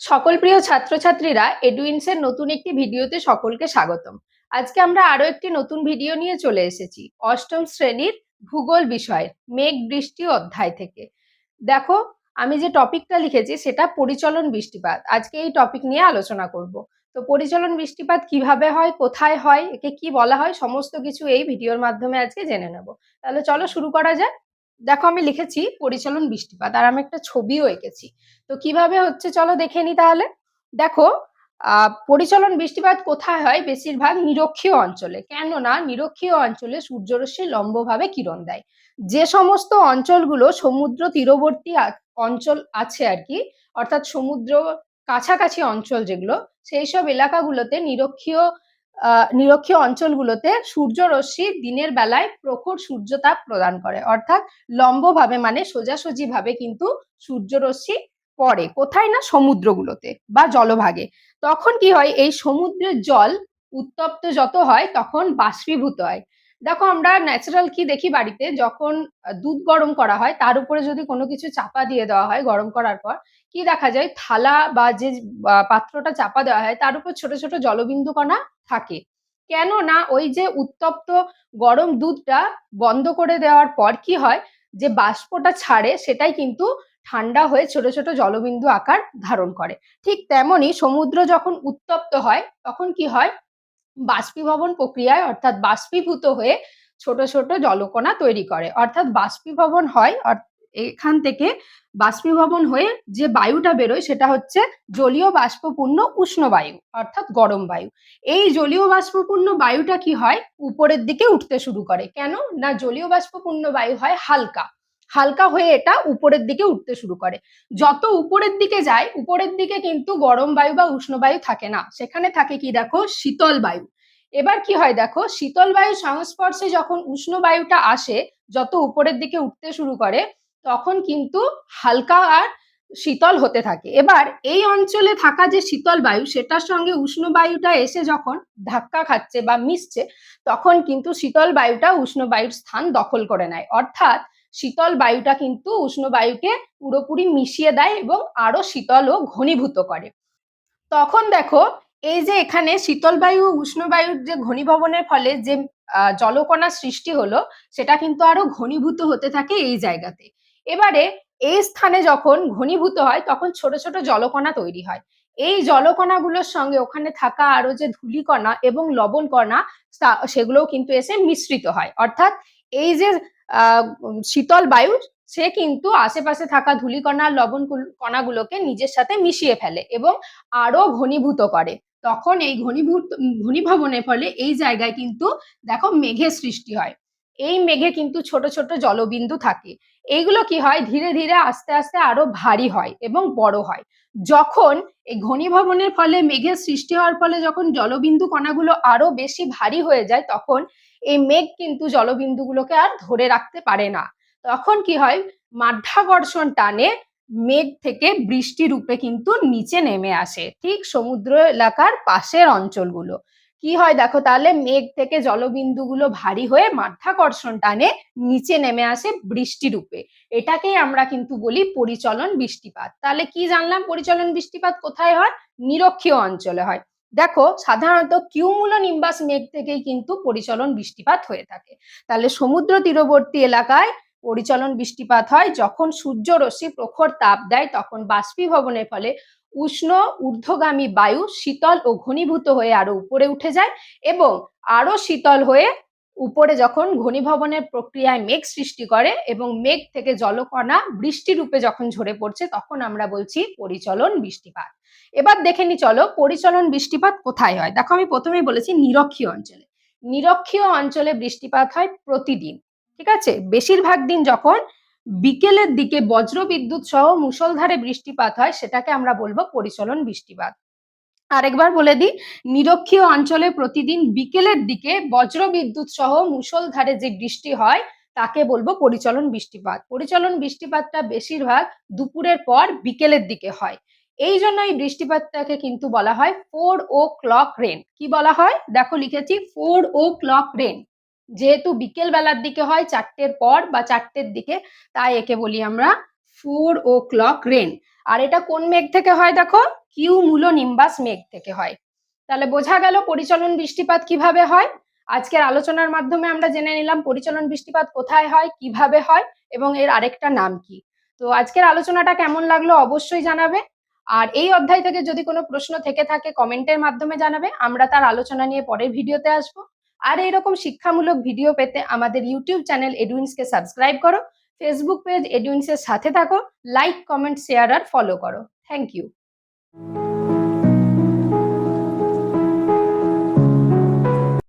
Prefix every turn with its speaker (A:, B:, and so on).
A: সকল প্রিয় ছাত্রছাত্রীরা এডুইন্সের নতুন একটি ভিডিওতে সকলকে স্বাগতম। আজকে আমরা আরও একটি নতুন ভিডিও নিয়ে চলে এসেছি। অষ্টম শ্রেণির ভূগোল বিষয়ের মেঘ বৃষ্টি অধ্যায় থেকে। দেখো, আমি যে টপিকটা লিখেছি সেটা পরিচলন বৃষ্টিপাত। আজকে এই টপিক নিয়ে আলোচনা করব। তো পরিচলন বৃষ্টিপাত কীভাবে হয়, কোথায় হয়, একে কি বলা হয়, সমস্ত কিছু এই ভিডিওর মাধ্যমে আজকে জেনে নেব। তাহলে চলো শুরু করা যাক। দেখো আমি লিখেছি পরিচালন বৃষ্টিপাত আর আমি একটা ছবিও এঁকেছি। তো কীভাবে হচ্ছে চলো দেখে নি তাহলে? দেখো পরিচলন বৃষ্টিপাত কোথায় হয়? বেশিরভাগ নিরক্ষীয় অঞ্চলে। কেননা নিরক্ষীয় অঞ্চলে সূর্যরশ্মি লম্বভাবে কিরণ দেয়। যে সমস্ত অঞ্চলগুলো সমুদ্র তীরবর্তী অঞ্চল আছে আর কি, অর্থাৎ সমুদ্র কাছাকাছি অঞ্চল যেগুলো, সেই সব এলাকাগুলোতে নিরক্ষীয় নিরক্ষীয় অঞ্চলগুলোতে সূর্যরশ্মি দিনের বেলায় প্রখর সূর্যতাপ প্রদান করে। অর্থাৎ লম্বভাবে মানে সোজাসুজি ভাবে কিন্তু সূর্যরশ্মি পড়ে। কোথায় না? সমুদ্রগুলোতে বা জলভাগে। তখন কি হয়? এই সমুদ্রের জল উত্তপ্ত যত হয়, তখন বাষ্পীভূত হয়। দেখো, আমরা ন্যাচারাল কি দেখি বাড়িতে, যখন দুধ গরম করা হয়, তার উপরে যদি কোনো কিছু চাপা দিয়ে দেওয়া হয়, গরম করার পর, কি দেখা যায়? থালা বা যে পাত্রটা চাপা দেওয়া হয়, তার উপর ছোট ছোট জলবিন্দু কণা থাকে। কেন না ওই যে উত্তপ্ত গরম দুধটা বন্ধ করে দেওয়ার পর কি হয়? যে বাষ্পটা ছাড়ে, সেটাই কিন্তু ঠান্ডা হয়ে ছোট ছোট জলবিন্দু আকার ধারণ করে। ঠিক তেমনি সমুদ্র যখন উত্তপ্ত হয়, তখন কি হয়? বাষ্পীভবন প্রক্রিয়ায় অর্থাৎ বাষ্পীভূত হয়ে ছোট ছোট জলকণা তৈরি করে। অর্থাৎ বাষ্পীভবন হয় এখান থেকে বাষ্পীভবন হয়ে যে বায়ুটা বেরোয় সেটা হচ্ছে জলীয় বাষ্পপূর্ণ উষ্ণ বায়ু, অর্থাৎ গরম বায়ু। এই জলীয় বাষ্পপূর্ণ বায়ুটা কি হয়? উপরের দিকে উঠতে শুরু করে। কেন? না জলীয় বাষ্পপূর্ণ বায়ু হয় হালকা। হালকা হয়ে এটা উপরের দিকে উঠতে শুরু করে। যত উপরের দিকে যায়, উপরের দিকে কিন্তু গরম বায়ু বা উষ্ণ বায়ু থাকে না। সেখানে থাকে কি দেখো? শীতল বায়ু। এবার কি হয় দেখো? শীতল বায়ু সংস্পর্শে যখন উষ্ণ বায়ুটা আসে, যত উপরের দিকে উঠতে শুরু করে, তখন কিন্তু হালকা আর শীতল হতে থাকে। এবার এই অঞ্চলে থাকা যে শীতল বায়ু, সেটার সঙ্গে উষ্ণ বায়ুটা এসে যখন ধাক্কা খাচ্ছে বা মিশছে, তখন কিন্তু শীতল বায়ুটা উষ্ণ বায়ুর স্থান দখল করে নেয়। অর্থাৎ শীতল বায়ুটা কিন্তু উষ্ণ বায়ুকে পুরোপুরি মিশিয়ে দেয় এবং আরও শীতল ও ঘনীভূত করে। তখন দেখো, এই যে এখানে শীতল বায়ু, উষ্ণ বায়ুর যে ঘনীভবনের ফলে যে জলকণা সৃষ্টি হলো, সেটা কিন্তু আরও ঘনীভূত হতে থাকে এই জায়গাতে। এবারে এই স্থানে যখন ঘনীভূত হয়, তখন ছোট ছোট জলকণা তৈরি হয়। এই জলকণাগুলোর সঙ্গে ওখানে থাকা আরও যে ধূলিকণা এবং লবণ কণা তা- সেগুলোও কিন্তু এসে মিশ্রিত হয়। অর্থাৎ এই যে শীতল বায়ু, সে কিন্তু আশেপাশে থাকা ধূলিকণা, লবণ কণাগুলোকে নিজের সাথে মিশিয়ে ফেলে এবং আরও ঘনীভূত করে। তখন এই ঘনীভূত ঘনীভবনের ফলে এই জায়গায় কিন্তু দেখো মেঘের সৃষ্টি হয়। এই মেঘে কিন্তু ছোট ছোট জলবিন্দু থাকে। এইগুলো কি হয়? ধীরে ধীরে আস্তে আস্তে আরও ভারী হয় এবং বড় হয়। যখন এই ঘনীভবনের ফলে মেঘের সৃষ্টি হওয়ার ফলে যখন জলবিন্দু কণাগুলো আরও বেশি ভারী হয়ে যায়, তখন এই মেঘ কিন্তু জলবিন্দুগুলোকে আর ধরে রাখতে পারে না। তখন কি হয়? মাধ্যাকর্ষণ টানে মেঘ থেকে বৃষ্টি রূপে কিন্তু নিচে নেমে আসে, ঠিক সমুদ্র এলাকার পাশের অঞ্চলগুলো। কি হয় দেখো, তাহলে মেঘ থেকে জলবিন্দুগুলো ভারী হয়ে মাধ্যাকর্ষণ টানে নিচে নেমে আসে বৃষ্টি রূপে। এটাকেই আমরা কিন্তু বলি পরিচলন বৃষ্টিপাত। তাহলে কি জানলাম পরিচলন বৃষ্টিপাত কোথায় হয়? নিরক্ষীয় অঞ্চলে হয়। দেখো, সাধারণত কিউমুলো নিম্বাস মেঘ থেকেই কিন্তু পরিচলন বৃষ্টিপাত হয়ে থাকে। তাহলে সমুদ্র তীরবর্তী এলাকায় পরিচলন বৃষ্টিপাত হয়। যখন সূর্য রশ্মি প্রখর তাপ দেয়, তখন বাষ্পীভবনের ফলে উষ্ণ ঊর্ধ্বগামী বায়ু শীতল ও ঘনীভূত হয়ে আরও উপরে উঠে যায় এবং আরও শীতল হয়ে উপরে যখন ঘনীভবনের প্রক্রিয়ায় মেঘ সৃষ্টি করে এবং মেঘ থেকে জলকণা বৃষ্টি রূপে যখন ঝরে পড়ছে, তখন আমরা বলছি পরিচলন বৃষ্টিপাত। এবার দেখে নি চলো পরিচলন বৃষ্টিপাত কোথায় হয়। দেখো আমি প্রথমেই বলেছি নিরক্ষীয় অঞ্চলে। নিরক্ষীয় অঞ্চলে বৃষ্টিপাত হয় প্রতিদিন। ঠিক আছে? বেশিরভাগ দিন যখন বিকেলের দিকে বজ্র বিদ্যুৎ সহ মুষলধারে বৃষ্টিপাত হয়, সেটাকে আমরা বলব পরিচলন বৃষ্টিপাত। আরেকবার বলে দিই, নিরক্ষীয় অঞ্চলে প্রতিদিন বিকেলের দিকে বজ্র বিদ্যুৎ সহ মুষলধারে যে বৃষ্টি হয়, তাকে বলব পরিচলন বৃষ্টিপাত। পরিচলন বৃষ্টিপাতটা বেশিরভাগ দুপুরের পর বিকেলের দিকে হয়। এই জন্য এই বৃষ্টিপাতটাকে কিন্তু বলা হয় ফোর ও ক্লক রেন কি বলা হয়? দেখো লিখেছি ফোর ও ক্লক রেন যেহেতু বিকেল বেলার দিকে হয়, চারটের পর বা চারটের দিকে, তাই একে বলি আমরা ফোর ও ক্লক রেন আর এটা কোন মেঘ থেকে হয় দেখো? কিউ মূল নিম্বাস মেঘ থেকে হয়। তাহলে বোঝা গেল পরিচলন বৃষ্টিপাত কীভাবে হয়? আজকের আলোচনার মাধ্যমে আমরা জেনে নিলাম পরিচলন বৃষ্টিপাত কোথায় হয়, কীভাবে হয় এবং এর আরেকটা নাম কি। তো আজকের আলোচনাটা কেমন লাগল অবশ্যই জানাবে। আর এই অধ্যায় থেকে যদি কোনো প্রশ্ন থেকে থাকে কমেন্টের মাধ্যমে জানাবে। আমরা তার আলোচনা নিয়ে পরের ভিডিওতে আসব। আর এইরকম শিক্ষামূলক ভিডিও পেতে আমাদের ইউটিউব চ্যানেল এডুইন্সকে সাবস্ক্রাইব করো, ফেসবুক পেজ এডুইন্সের সাথে থাকো, লাইক, কমেন্ট, শেয়ার আর ফলো করো। Thank you.